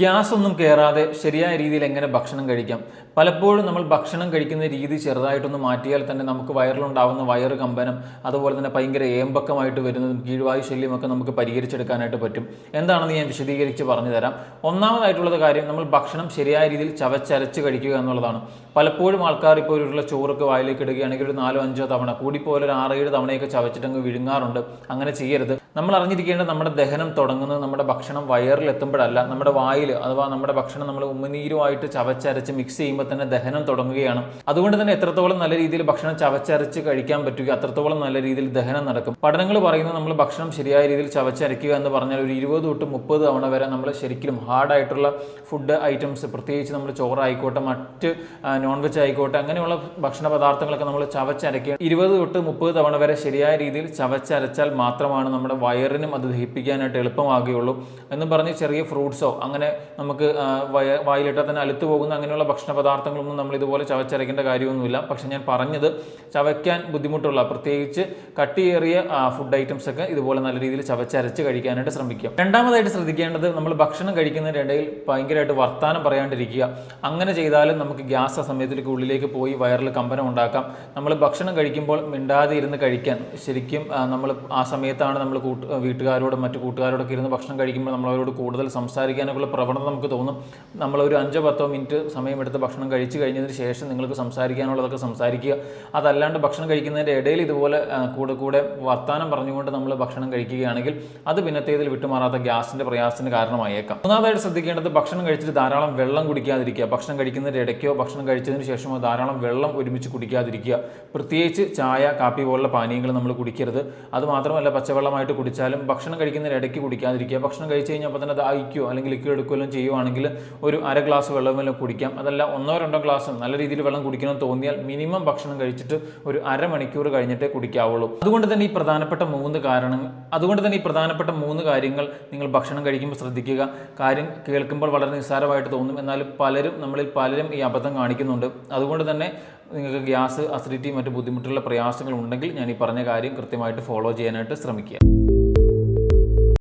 Gas ഒന്നും കയറാതെ ശരിയായ രീതിയിൽ എങ്ങനെ ഭക്ഷണം കഴിക്കാം? പലപ്പോഴും നമ്മൾ ഭക്ഷണം കഴിക്കുന്ന രീതി ചെറുതായിട്ടൊന്ന് മാറ്റിയാൽ തന്നെ നമുക്ക് വയറിലുണ്ടാവുന്ന വയറ് കമ്പനം അതുപോലെ തന്നെ ഭയങ്കര ഏമ്പക്കമായിട്ട് വരുന്നതും കീഴ്വായു ശല്യമൊക്കെ നമുക്ക് പരിഹരിച്ചെടുക്കാനായിട്ട് പറ്റും. എന്താണെന്ന് ഞാൻ വിശദീകരിച്ച് പറഞ്ഞു തരാം ഒന്നാമതായിട്ടുള്ളത് കാര്യം നമ്മൾ ഭക്ഷണം ശരിയായ രീതിയിൽ ചവച്ചരച്ച് കഴിക്കുക എന്നുള്ളതാണ്. പലപ്പോഴും ആൾക്കാർ ഇപ്പോൾ ഒരു ചോറൊക്കെ വായിലേക്ക് ഇടുകയാണെങ്കിൽ ഒരു നാലോ അഞ്ചോ തവണ കൂടിപ്പോലെ ഒരു ആറേഴ് തവണയൊക്കെ ചവച്ചിട്ടങ്ങ് വിഴുങ്ങാറുണ്ട്. അങ്ങനെ ചെയ്യരുത്. നമ്മൾ അറിഞ്ഞിരിക്കേണ്ടത് നമ്മുടെ ദഹനം തുടങ്ങുന്നത് നമ്മുടെ ഭക്ഷണം വയറിൽ എത്തുമ്പോഴല്ല നമ്മുടെ വായിൽ അഥവാ നമ്മുടെ ഭക്ഷണം നമ്മൾ ഉമ്മനീരുമായിട്ട് ചവച്ചരച്ച് മിക്സ് ചെയ്യുമ്പോൾ തന്നെ ദഹനം തുടങ്ങുകയാണ്. അതുകൊണ്ട് തന്നെ എത്രത്തോളം നല്ല രീതിയിൽ ഭക്ഷണം ചവച്ചരച്ച് കഴിക്കാൻ പറ്റുക അത്രത്തോളം നല്ല രീതിയിൽ ദഹനം നടക്കും. പഠനങ്ങൾ പറയുന്നത് നമ്മൾ ഭക്ഷണം ശരിയായ രീതിയിൽ ചവച്ചരയ്ക്കുക എന്ന് പറഞ്ഞാൽ ഒരു ഇരുപത് തൊട്ട് മുപ്പത് തവണ വരെ നമ്മൾ ശരിക്കും ഹാർഡായിട്ടുള്ള ഫുഡ് ഐറ്റംസ് പ്രത്യേകിച്ച് നമ്മൾ ചോറായിക്കോട്ടെ മറ്റ് നോൺ വെജ് ആയിക്കോട്ടെ അങ്ങനെയുള്ള ഭക്ഷണ പദാർത്ഥങ്ങളൊക്കെ നമ്മൾ ചവച്ചരയ്ക്കുക. ഇരുപത് തൊട്ട് മുപ്പത് തവണ വരെ ശരിയായ രീതിയിൽ ചവച്ചരച്ചാൽ മാത്രമാണ് നമ്മുടെ വയറിനും അത് ദഹിപ്പിക്കാനായിട്ട് എളുപ്പമാകുകയുള്ളൂ എന്ന് പറഞ്ഞ് ചെറിയ ഫ്രൂട്ട്സോ അങ്ങനെ നമുക്ക് വയ വായിലിട്ടാൽ തന്നെ അലുത്തു പോകുന്ന അങ്ങനെയുള്ള ഭക്ഷണ പദാർത്ഥങ്ങളൊന്നും നമ്മൾ ഇതുപോലെ ചവച്ചരയ്ക്കേണ്ട കാര്യമൊന്നുമില്ല. പക്ഷേ ഞാൻ പറഞ്ഞത് ചവയ്ക്കാൻ ബുദ്ധിമുട്ടുള്ള പ്രത്യേകിച്ച് കട്ടിയേറിയ ഫുഡ് ഐറ്റംസ് ഒക്കെ ഇതുപോലെ നല്ല രീതിയിൽ ചവച്ചരച്ച് കഴിക്കാനായിട്ട് ശ്രമിക്കുക. രണ്ടാമതായിട്ട് ശ്രദ്ധിക്കേണ്ടത് നമ്മൾ ഭക്ഷണം കഴിക്കുന്നതിന്റെ ഇടയിൽ ഭയങ്കരമായിട്ട് വർത്താനം പറയാണ്ടിരിക്കുക. അങ്ങനെ ചെയ്താലും നമുക്ക് ഗ്യാസ് ആ സമയത്തിലേക്ക് ഉള്ളിലേക്ക് പോയി വയറിൽ കമ്പനം ഉണ്ടാക്കാം. നമ്മൾ ഭക്ഷണം കഴിക്കുമ്പോൾ മിണ്ടാതെ ഇരുന്ന് കഴിക്കാൻ ശരിക്കും നമ്മൾ ആ സമയത്താണ് നമ്മൾ കൂട്ട് വീട്ടുകാരോടും മറ്റു കൂട്ടുകാരോടൊക്കെ ഇരുന്ന് ഭക്ഷണം കഴിക്കുമ്പോൾ നമ്മൾ അവരോട് കൂടുതൽ സംസാരിക്കാനൊക്കെയുള്ള പ്രവണത നമുക്ക് തോന്നും. നമ്മളൊരു അഞ്ചോ പത്തോ മിനിറ്റ് സമയമെടുത്ത് ഭക്ഷണം കഴിച്ചു കഴിഞ്ഞതിന് ശേഷം നിങ്ങൾക്ക് സംസാരിക്കാനുള്ളതൊക്കെ സംസാരിക്കുക. അതല്ലാണ്ട് ഭക്ഷണം കഴിക്കുന്നതിന്റെ ഇടയിൽ ഇതുപോലെ കൂടെ കൂടെ വർത്താനം പറഞ്ഞുകൊണ്ട് നമ്മൾ ഭക്ഷണം കഴിക്കുകയാണെങ്കിൽ അത് പിന്നത്തേതിൽ വിട്ടുമാറാത്ത ഗ്യാസിന്റെ പ്രയാസത്തിന് കാരണമായേക്കാം. മൂന്നാമതായിട്ട് ശ്രദ്ധിക്കേണ്ടത് ഭക്ഷണം കഴിച്ചിട്ട് ധാരാളം വെള്ളം കുടിക്കാതിരിക്കുക. ഭക്ഷണം കഴിക്കുന്നതിന്റെ ഇടയ്ക്കോ ഭക്ഷണം കഴിച്ചതിന് ശേഷമോ ധാരാളം വെള്ളം ഒരുമിച്ച് കുടിക്കാതിരിക്കുക. പ്രത്യേകിച്ച് ചായ കാപ്പി പോലുള്ള പാനീയങ്ങൾ നമ്മൾ കുടിക്കരുത്. അത് മാത്രമല്ല പച്ചവെള്ളമായിട്ട് കുടിച്ചാലും ഭക്ഷണം കഴിക്കുന്നതിന് ഇടയ്ക്ക് കുടിക്കാതിരിക്കുക. ഭക്ഷണം കഴിച്ച് കഴിഞ്ഞാൽ അപ്പോൾ തന്നെ ദാഹിക്കുകയോ അല്ലെങ്കിൽ ലിക്വിഡ് എടുക്കുകയോ ചെയ്യുവാണെങ്കിൽ ഒരു അര ഗ്ലാസ് വെള്ളം വല്ലതും കുടിക്കാം. അതല്ല ഒന്നോ രണ്ടോ ഗ്ലാസ് നല്ല രീതിയിൽ വെള്ളം കുടിക്കണമെന്ന് തോന്നിയാൽ മിനിമം ഭക്ഷണം കഴിച്ചിട്ട് ഒരു അരമണിക്കൂർ കഴിഞ്ഞിട്ടേ കുടിക്കാവുള്ളൂ. അതുകൊണ്ട് തന്നെ ഈ പ്രധാനപ്പെട്ട മൂന്ന് കാരണങ്ങൾ അതുകൊണ്ട് തന്നെ ഈ പ്രധാനപ്പെട്ട മൂന്ന് കാര്യങ്ങൾ നിങ്ങൾ ഭക്ഷണം കഴിക്കുമ്പോൾ ശ്രദ്ധിക്കുക. കാര്യം കേൾക്കുമ്പോൾ വളരെ നിസ്സാരമായിട്ട് തോന്നും. എന്നാൽ പലരും നമ്മളിൽ പലരും ഈ അബദ്ധം കാണിക്കുന്നുണ്ട്. അതുകൊണ്ട് തന്നെ നിങ്ങൾക്ക് ഗ്യാസ് അസിഡിറ്റി മറ്റ് ബുദ്ധിമുട്ടുള്ള പ്രയാസങ്ങൾ ഉണ്ടെങ്കിൽ ഞാൻ ഈ പറഞ്ഞ കാര്യം കൃത്യമായിട്ട് ഫോളോ ചെയ്യാനായിട്ട് ശ്രമിക്കുക.